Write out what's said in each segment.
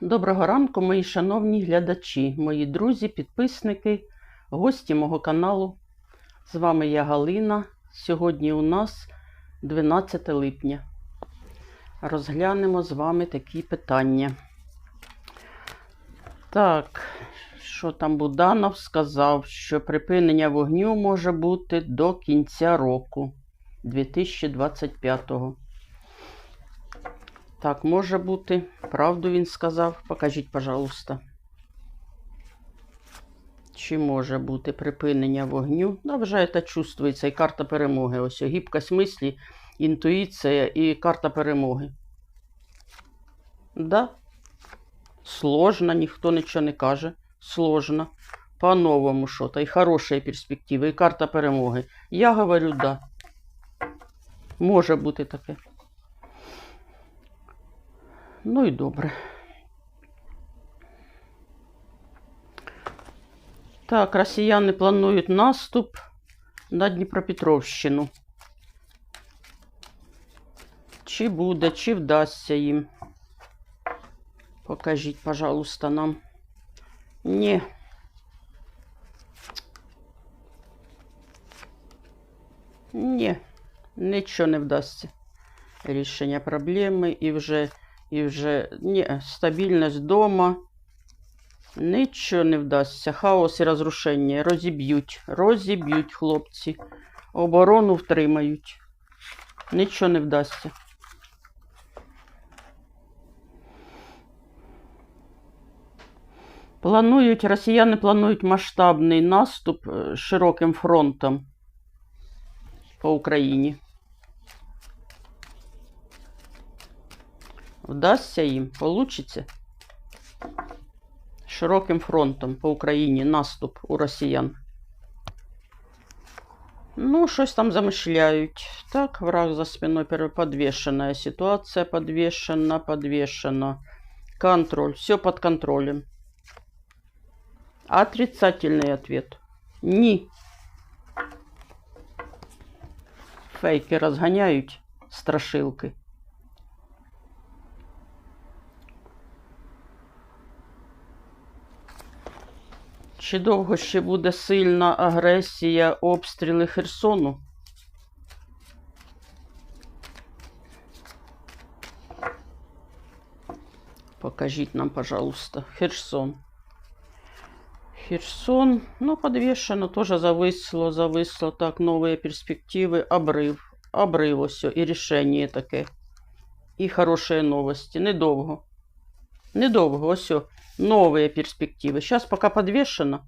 Доброго ранку, мої шановні глядачі, мої друзі, підписники, гості мого каналу. З вами я Галина. Сьогодні у нас 12 липня. Розглянемо з вами такі питання. Так, що там Буданов сказав, що припинення вогню може бути до кінця року 2025-го. Так, може бути. Правду він сказав. Покажіть, пожалуйста. Чи може бути припинення вогню? Да, вже це чувствується. І карта перемоги. Ось гібкость мислі, інтуїція і карта перемоги. Да. Сложно, ніхто нічого не каже. Сложно. По-новому що-то. І хороші перспективи, і карта перемоги. Я говорю, да. Може бути таке. Ну і добре. Так, росіяни планують наступ на Дніпропетровщину. Чи буде, чи вдасться їм? Покажіть, пожалуйста, нам. Ні. Ні, нічого не вдасться. Рішення проблеми і вже і вже ні, стабільність вдома. Нічого не вдасться. Хаос і розрушення. Розіб'ють. Розіб'ють хлопці. Оборону втримають. Нічого не вдасться. Планують, росіяни планують масштабний наступ е, широким фронтом по Україні. Вдасться їм, получиться. Широким фронтом по Україні наступ у росіян. Ну, щось там замишляють. Так, враг за спиной подвешенная ситуация, подвешена, подвешена. Контроль, все под контролем. Отрицательный ответ. Ні. Фейки розганяють страшилки. Чи довго ще буде сильна агресія, обстріли Херсону? Покажіть нам, пожалуйста, Херсон. Херсон, ну, подвешено, тоже зависло, зависло. Так, новые перспективы, обрыв. Обрыв все, і рішення таке. І хороші новості. Недовго. Недовго, ось. Новые перспективы. Сейчас пока подвешено.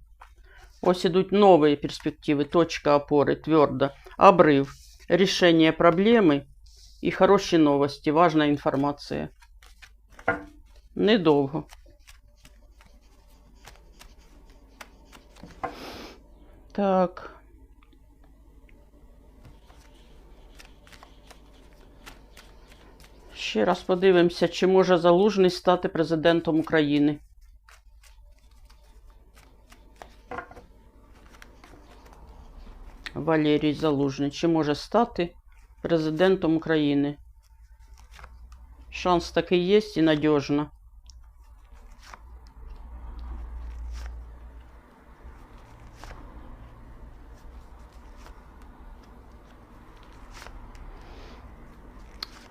Ось идут новые перспективы. Точка опоры, твердо. Обрыв. Решение проблемы. И хорошие новости. Важная информация. Недовго. Так. Ще раз подивимося, чи може Залужний стати президентом України. Валерій Залужний. Чи може стати президентом України? Шанс такий є і надіжно.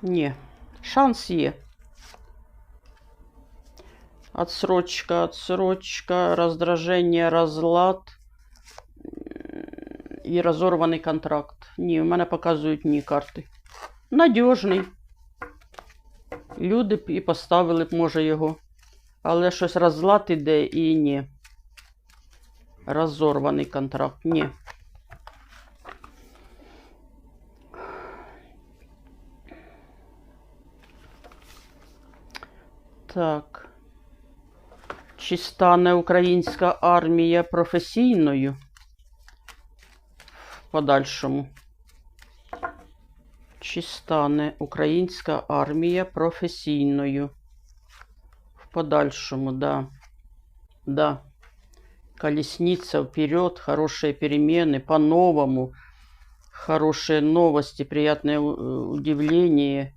Ні, шанс є. Отсрочка, отсрочка, раздраження, розлад І розорваний контракт. Ні, в мене показують ні карти. Надіжний. Люди б і поставили б, може, його. Але щось розлад іде і ні. Розорваний контракт. Ні. Так. Чи стане українська армія професійною? В подальшому. Чи стане українська армія професійною? В подальшому, да. Да. Колесница вперед, хорошие перемены, по-новому. Хорошие новости, приятное э, удивление.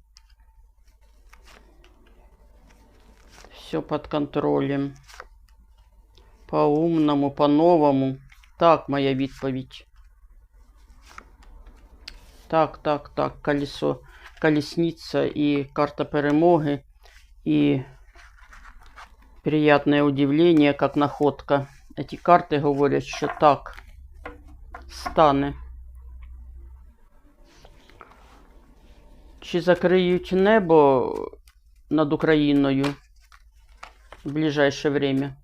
Все под контролем. По-умному, по-новому. Так, моя відповідь. Так, так, так. Колесо, колесниця і карта перемоги. І приятное удивление, как находка. Эти карти говорять, що так стане. Чи закриють небо над Україною в ближайшее время?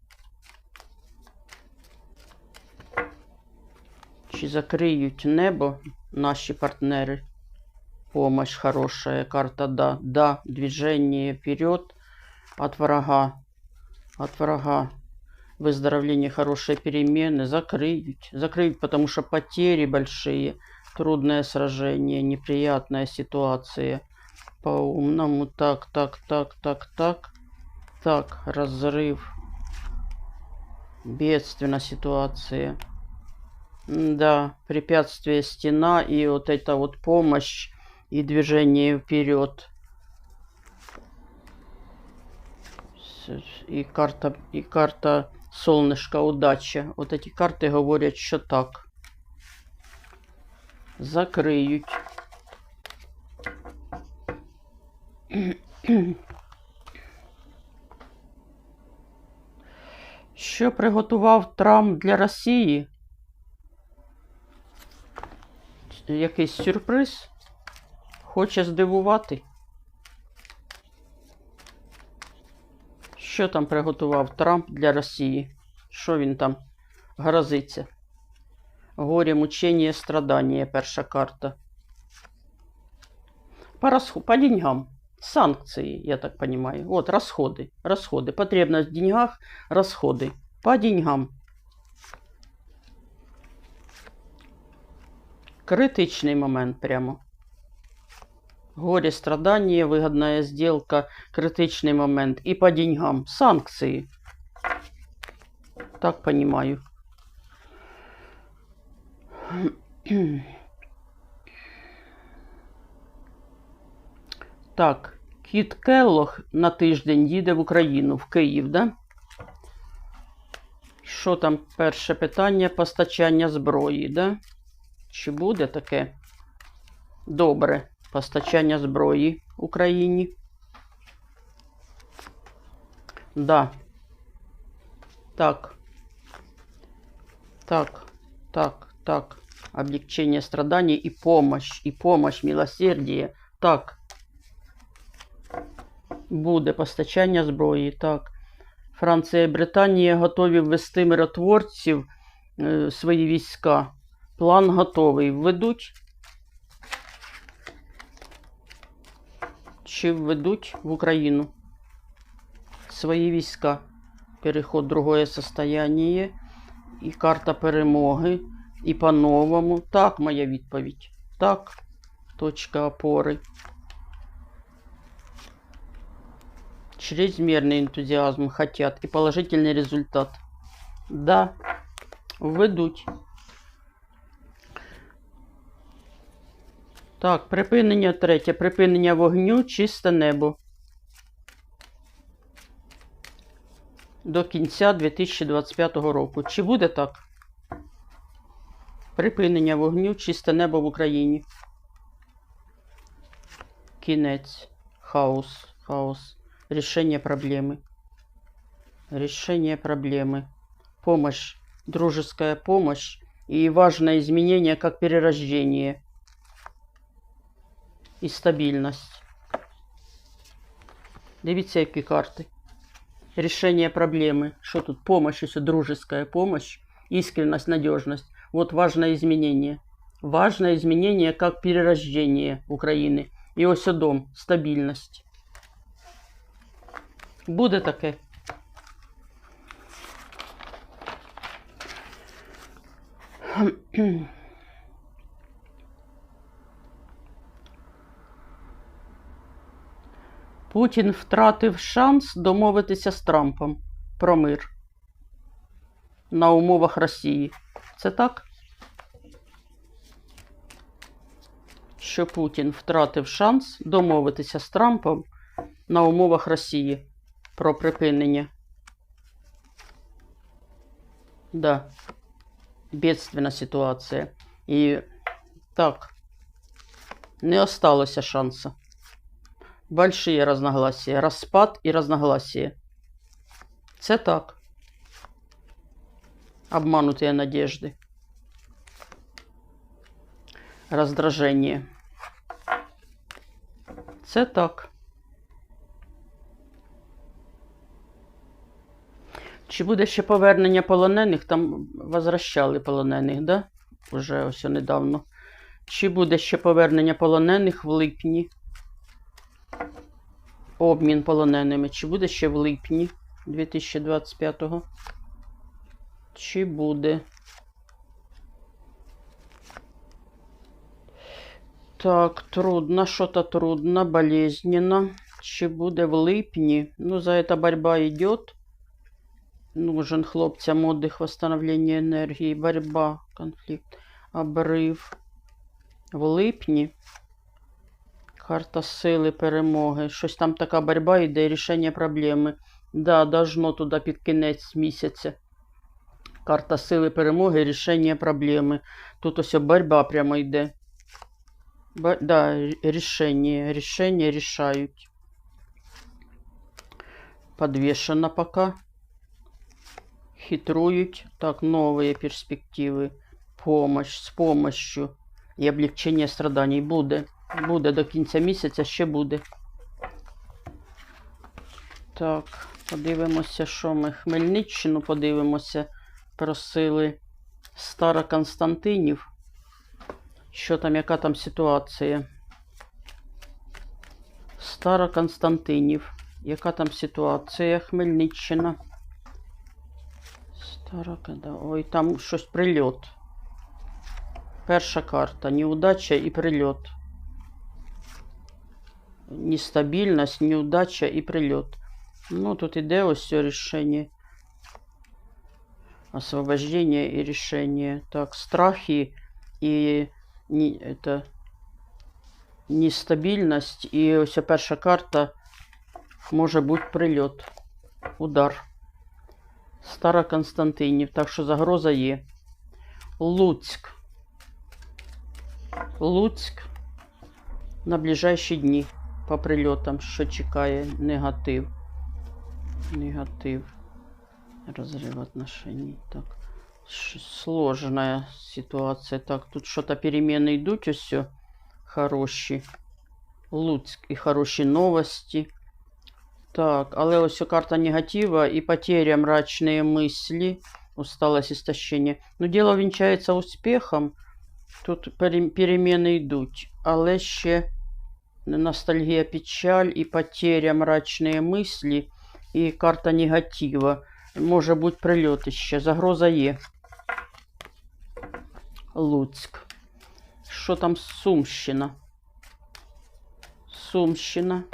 Чи закриють небо наші партнери? Помощь хорошая, карта да. Да, движение вперед от врага. От врага. Выздоровление, хорошие перемены. Закрыть. Закрыть, потому что потери большие. Трудное сражение, неприятная ситуация. По-умному. Так, так, так, так, так. Так, разрыв. Бедственная ситуация. Да, препятствие стена и вот эта вот помощь и движение вперед. С- И карта, и карта солнышко, удача. Вот эти карты говорят, що так. Закриють. Що приготував Трамп для Росії? Якийсь сюрприз? Хоче здивувати? Що там приготував Трамп для Росії? Що він там грозиться? Горе, мучення, страдання, перша карта. По, расху- по деньгам. Санкции, я так понимаю. Вот, расходы. Расходы. Потребность в деньгах, расходы. По деньгам. Критичний момент прямо. Горе, страдание, выгодная сделка, критичный момент. И по деньгам. Санкции. Так понимаю. Так, Кіт Келлох на тиждень їде в Україну, в Київ, да? Що там перше питання? Постачання зброї, да? Чи буде таке? Добре. Постачання зброї Україні. Да. Так. Так, так, так. Облегчение страданий и помощь, и помощь, милосердие. Так. Буде постачання зброї. Так. Франція і Британія готові ввести миротворців е, свої війська. План готовий. Введуть. Чи введуть в Україну свої війська. Переход в другое состояние. І карта перемоги. І по-новому. Так, моя відповідь. Так. Точка опори. Чрезмерный энтузиазм хотят и положительный результат. Да, введуть. Так, припинення третє. Припинення вогню, чисте небо. До кінця 2025 року. Чи буде так? Припинення вогню, чисте небо в Україні. Кінець. Хаос. Хаос. Решение проблемы. Решение проблемы. Помощь. Дружеская помощь. И важное изменение, как перерождение. И стабильность. Дивіться, які карти. Решение проблемы. Что тут? Помощь, еще дружеская помощь. Искренность, надежность. Вот важное изменение. Важное изменение, как перерождение Украины. И ось дом. Стабильность. Буде таке. Путін втратив шанс домовитися з Трампом про мир на умовах Росії. Це так? Що Путін втратив шанс домовитися з Трампом на умовах Росії. про припинення. Да. Бедственна ситуація. І так. Не осталося шанса. Большие разногласия. Розпад і разногласия. Це так. Обманутые надежды. Раздражение. Це так. Чи буде ще повернення полонених? Там возвращали полонених, да? Уже ось недавно. Чи буде ще повернення полонених в липні? Обмін полоненими. Чи буде ще в липні 2025-го? Чи буде? Так, трудно, что-то трудно, болезненно. Чи буде в липні? Ну, за это борьба идет. Нужен хлопцям отдых, восстановление энергии, борьба, конфликт, обрив. В липні. Карта сили, перемоги. Щось там така борьба йде, рішення проблеми. Да, должно туди під кінець місяця. Карта сили, перемоги, рішення проблеми. Тут ось борьба прямо йде. Бо, да, рішення, рішення рішають. Подвешено пока. Хитрують. Так, новые перспективи. Помощь, з помощью і облегчення страданий буде. Буде до кінця місяця, ще буде. Так, подивимося, що ми. Хмельниччину подивимося. Просили Староконстантинів. Що там, яка там ситуація? Староконстантинів. Яка там ситуація? Хмельниччина. Староконда. Ой, там щось прильот. Перша карта. Неудача і прильот. Нестабільність, неудача і прильот. Ну, тут іде ось все рішення. Освобождение и решение. Так, страхи и не, это, нестабільність. І ось перша карта може бути прильот. Удар. Староконстантинів. Так що загроза є. Луцьк. Луцьк на ближайші дні по прильотам, що чекає негатив. Негатив. Разрыв отношений. Так. Ш- Сложная ситуация. Так, тут что-то перемены идут, все хороші. Луцьк і хороші новості. Так, але ось карта негатива і потеря мрачные мысли. Усталость, истощение. Но дело вінчається успіхом. Тут пере- перемены йдуть, але ще ностальгія, печаль і потеря мрачные мысли, і карта негатива. Може бути прильот ще. Загроза є. Луцьк. Що там Сумщина? Сумщина.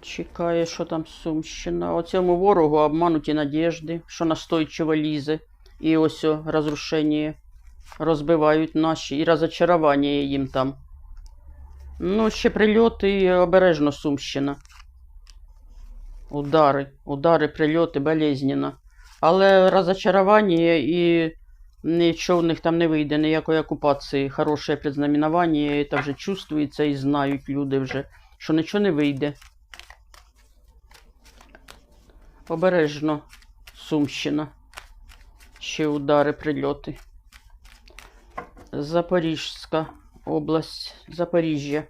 Чекає, що там Сумщина. Оцьому ворогу обмануті надіжди, що настойчиво лізе. І ось о, розрушення розбивають наші і розочарування їм там. Ну, ще прильоти і обережно Сумщина. Удари, удари, прильоти, болезненно. Але розочарування і нічого в них там не вийде, ніякої окупації. Хороше предзнаменування, це вже чувствується і знають люди вже, що нічого не вийде. Обережно Сумщина. Ще удари, прильоти. Запорізька область, Запоріжжя.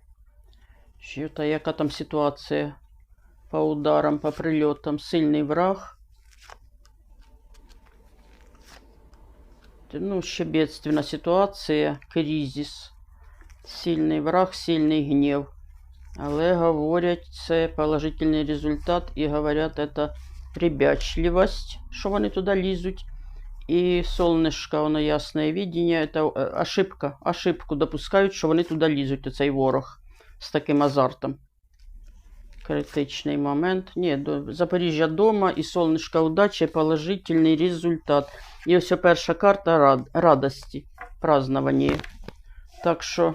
Що та яка там ситуація по ударам, по прильотам? Сильний враг. Ну, ще бедственна ситуація, кризис. Сильний враг, сильний гнів. Але говорять, це положительний результат і говорять, це ребячливость, що вони туди лізуть. І солнышко, воно ясне видіння, це е, ошибка. Ошибку допускають, що вони туди лізуть, цей ворог з таким азартом. Критичний момент. Ні, до Запоріжжя дома і солнышко удачі, положительний результат. І ось перша карта рад, радості, праздновання. Так що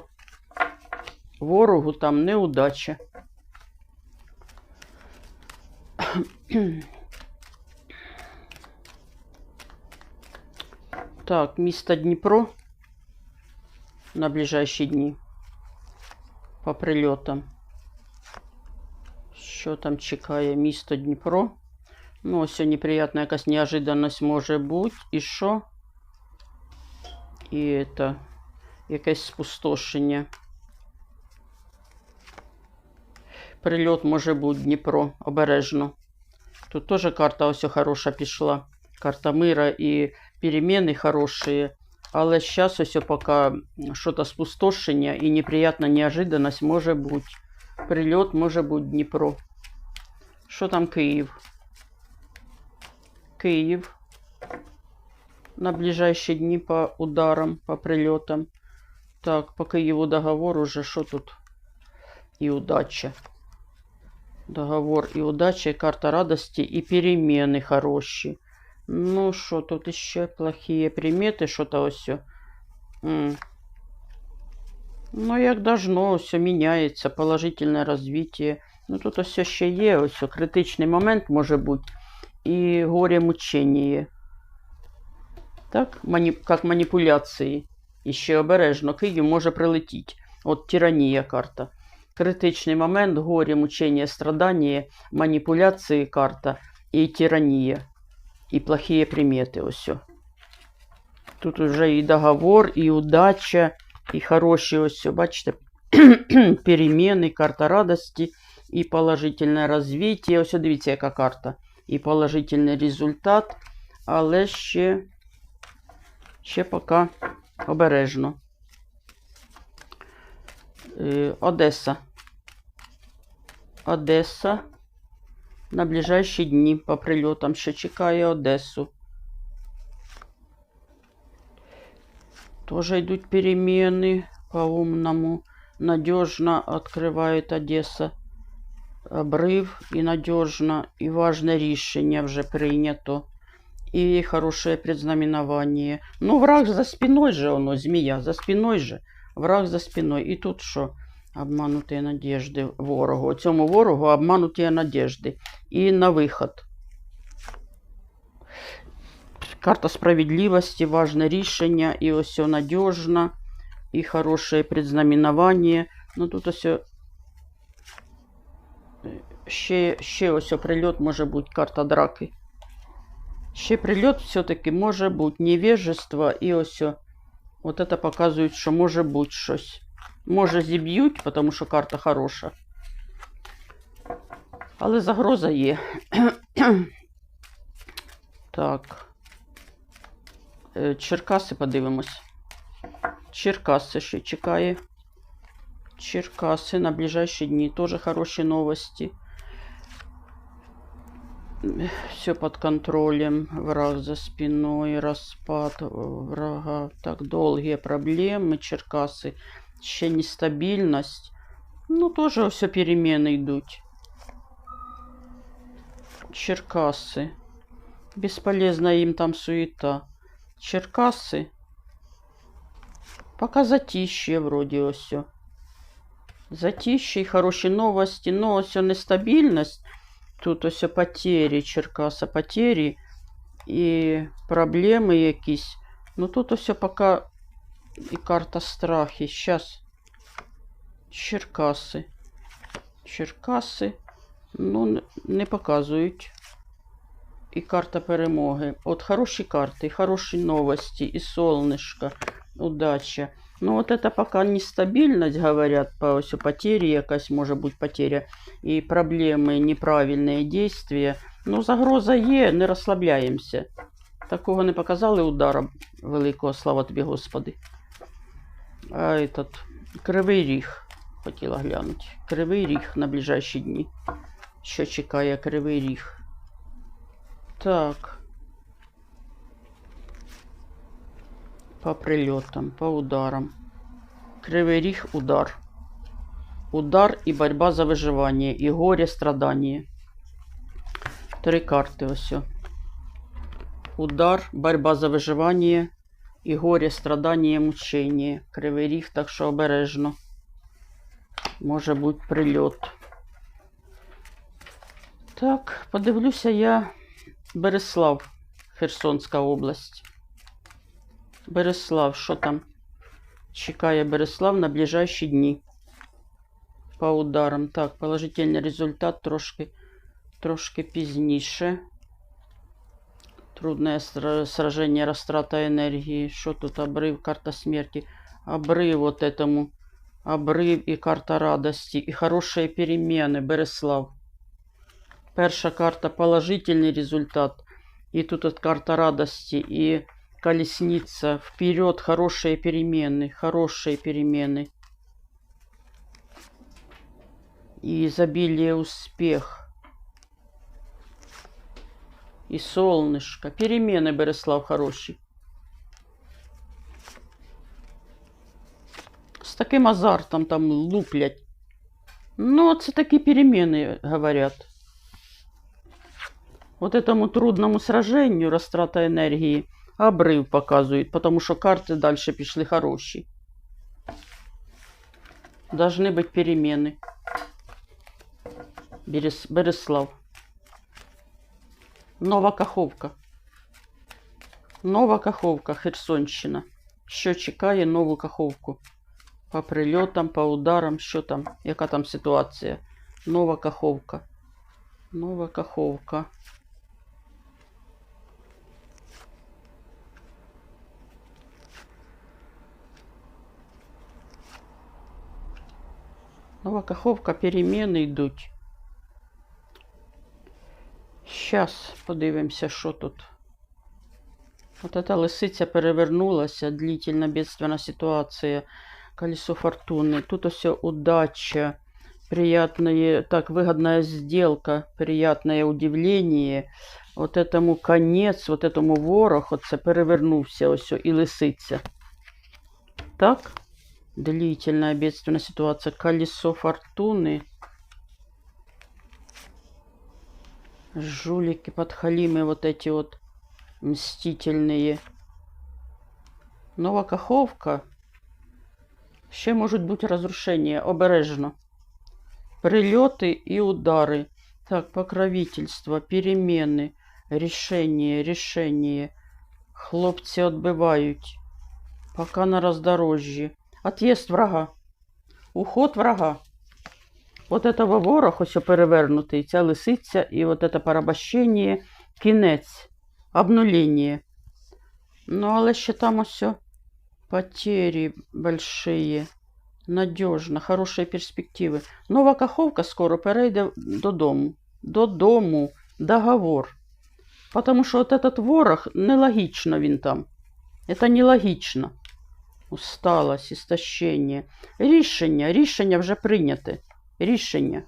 ворогу там неудача. Так, місто Дніпро на ближайші дні по прильотам. Що там чекає місто Дніпро? Ну, ось неприятна якась неожиданність може бути. І що? І це якесь спустошення. Прильот може бути Дніпро, обережно. Тут теж карта ось хороша пішла. Карта мира і переміни хороші. Але ось поки щось спустошення і неприятна неожиданність може бути. Прильот може бути Дніпро. Що там Київ? Київ. На ближайші дні по ударам, по прильотам. Так, по Києву договор уже що тут? І удача. Договор і удача, і карта радості, і перемены хороші. Ну, що тут ще плохие примети, що-то ось. Ну, як должно, все міняється, положительне розвиття. Ну, тут ось ще є, ось критичний момент може бути. І горе мучення. Так, мані... як маніпуляції. І ще обережно, Київ може прилетіти. От тиранія карта. Критичний момент, горе, мучення, страдання, маніпуляції карта і тиранія. І плохие примети. Ось. Тут вже і договор, і удача, і хороші ось, бачите, переміни, карта радості, і положительне розвиття. Ось дивіться, яка карта. І положительний результат, але ще, ще поки обережно. Е, Одеса. Одеса. На ближайші дні по прильотам ще чекає Одесу. Тоже йдуть перемены по-умному. Надежно открывает Одеса обрив і надежно, і важне рішення вже прийнято. І хорошее предзнаменование. Ну, враг за спиной же оно, змея, за спиной же. Враг за спиной. І тут що? Обмануті надежди ворогу. Цьому ворогу обмануті надежди. І на виход. Карта справедливості, важне рішення, і ось надежно, і хороше предзнаменование. Ну тут ось ще, ще ось прильот може бути карта драки. Ще прильот все-таки може бути невежество і ось. От це показує, що може бути щось. Може зіб'ють, тому що карта хороша. Але загроза є. так. Е, Черкаси подивимось. Черкаси ще чекає. Черкаси на ближайші дні. Теж хороші новості. Все под контролем. Враг за спиной, распад врага. Так, долгие проблемы. Черкасы. Ще нестабільність. Ну, теж все перемены йдуть. Черкаси. Бесполезна їм там суета. Черкаси. Пока затище вроді ось. Затище і хороші новості. Ну, ось нестабільність. Тут ось потері, Черкаса, потері і проблеми якісь. Ну тут ось поки і карта страхи. Сейчас Черкаси. Черкаси. Ну, не показують. І карта перемоги. От хороші карти, хороші новості, і солнышко, удача. Ну, вот это пока нестабильность, говорят, по ось потери якась може бути потеря. І проблеми, неправильні действия. Ну, загроза є, не розслабляємося. Такого не показали удара великого, слава тобі, Господи. А этот, Кривий Ріг, хотіла глянути. Кривий Ріг на ближайші дні. Що чекає Кривий Ріг? Так. По прильотам, по ударам. Кривий ріг удар. Удар і боротьба за виживання, і горе, страдання. Три карти ось. Удар, боротьба за виживання, і горе, страдання, мучення. Кривий ріг, так що обережно. Може бути прильот. Так, подивлюся я Береслав, Херсонська область. Береслав, що там чекає Береслав на ближайші дні? По ударам. Так, положительний результат трошки, трошки пізніше. Трудное сра- сражение, растрата энергии. Что тут обрыв, карта смерти. Обрыв вот этому. Обрыв и карта радости. И хорошие перемены. Береслав. Перша карта положительный результат. И тут вот карта радости. И колесница. Вперед хорошие перемены. Хорошие перемены. И изобилие успех. І солнышко. Перемены, Береслав, хороші. З таким азартом там луплять. Ну, це такі перемены, говорят. Вот этому трудному сражению, растрата энергии, обрыв показують, потому що карти дальше пішли хороші. Должны быть перемены. Берес... Береслав. Нова Каховка. Нова Каховка, Херсонщина. Що чекає нову Каховку? По прильотам, по ударам, що там? Яка там ситуація? Нова Каховка. Нова Каховка. Нова Каховка, переміни йдуть. Щас подивимося, що тут. Вот эта лисиця перевернулася, длительна бедственна ситуація, колесо фортуны. Тут все удача, приятная, так, выгодная сделка, приятное удивление. Вот этому конец, вот этому ворог, оце перевернувся ось і лисиця. Так, длительная бедственная ситуация, колесо фортуны. Жулики, подхалимы вот эти вот мстительные. Нова Каховка. Ще можуть бути розрушення. Обережно. Прильоти і удари. Так, покровительство, перемены, рішення, рішення. Хлопці відбивають. Пока на роздорожжі. Отъезд врага. Уход врага. От этого ворог ось перевернутий, ця лисиця, і от це порабощення, кінець, обнулення. Ну, але ще там ось потери большие. Надежно, хороші перспективи. Нова Каховка скоро перейде додому. Додому. Договор. Потому що от этот ворог, нелогічно він там. Это нелогічно. Усталость, істощення. Рішення, рішення вже прийняте. Рішення.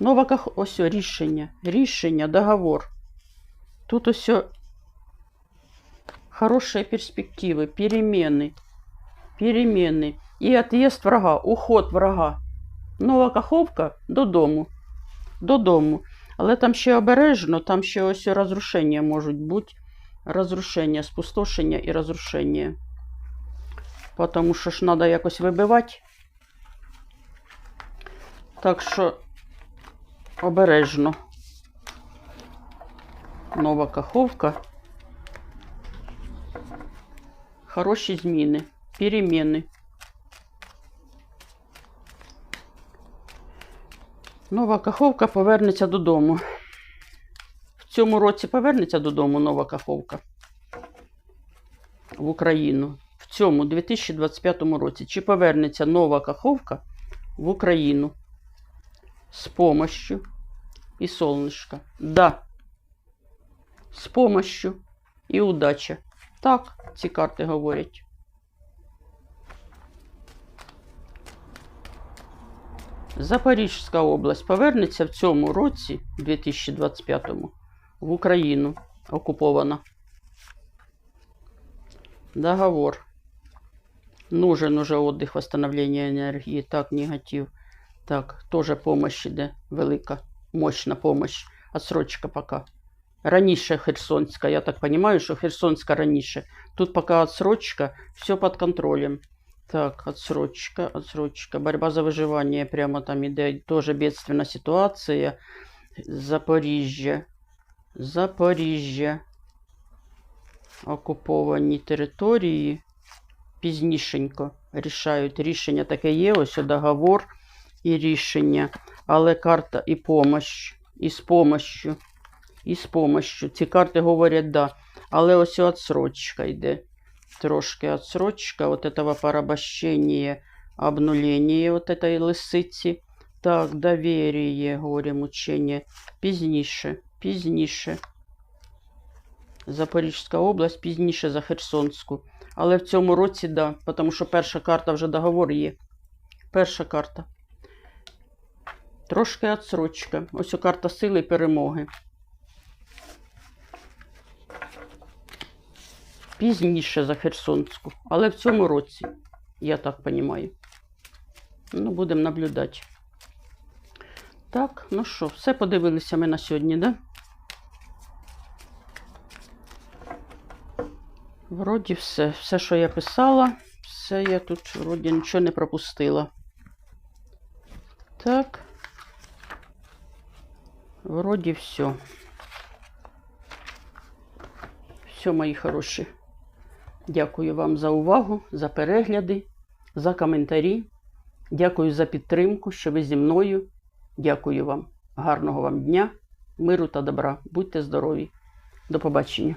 Нова ках... Ось о, рішення. Рішення, договор. Тут ось о, хорошие перспективы, перемены. Перемены. І отъезд врага, уход врага. Нова каховка додому. Додому. Але там ще обережно, там ще ось розрушення можуть бути. Розрушення, спустошення і розрушення. Потому що ж треба якось вибивати. Так що обережно. Нова каховка. Хороші зміни, переміни. Нова каховка повернеться додому. В цьому році повернеться додому нова каховка в Україну. В цьому 2025 році. Чи повернеться нова каховка в Україну? С помощью и солнышко. Да. З помощью і удача. Так, ці карти говорять. Запорізька область повернеться в цьому році, 2025-му, в Україну окупована. Договор. Нужен уже отдых, восстановление энергии. Так, негатив. Так, тоже помощь іде велика, мощна помощь. Отсрочка пока. Раніше Херсонська, я так понимаю, що Херсонська раніше. Тут пока отсрочка, все під контролем. Так, отсрочка, отсрочка. Борьба за выживание прямо там іде. Тоже бедственна ситуація. Запоріжжя. Запоріжжя. Окуповані території. Пізнішенько рішають. Рішення таке є, ось договор і рішення. Але карта і помощь, і з помощью, і з помощью. Ці карти говорять да. Але ось отсрочка йде. Трошки отсрочка от этого порабощения, обнуления вот этой лисиці. Так, доверие, горе, мучення. Пізніше, пізніше. Запорізька область, пізніше за Херсонську. Але в цьому році, да, тому що перша карта вже договор є. Перша карта. Трошки отсрочка. Ось о карта сили і перемоги. Пізніше за Херсонську. Але в цьому році, я так розумію. Ну, будемо наблюдати. Так, ну що, все подивилися ми на сьогодні, да? Вроді все. Все, що я писала, все я тут вроді нічого не пропустила. Так. Вроді все. Все, мої хороші. Дякую вам за увагу, за перегляди, за коментарі. Дякую за підтримку, що ви зі мною. Дякую вам. Гарного вам дня, миру та добра. Будьте здорові. До побачення.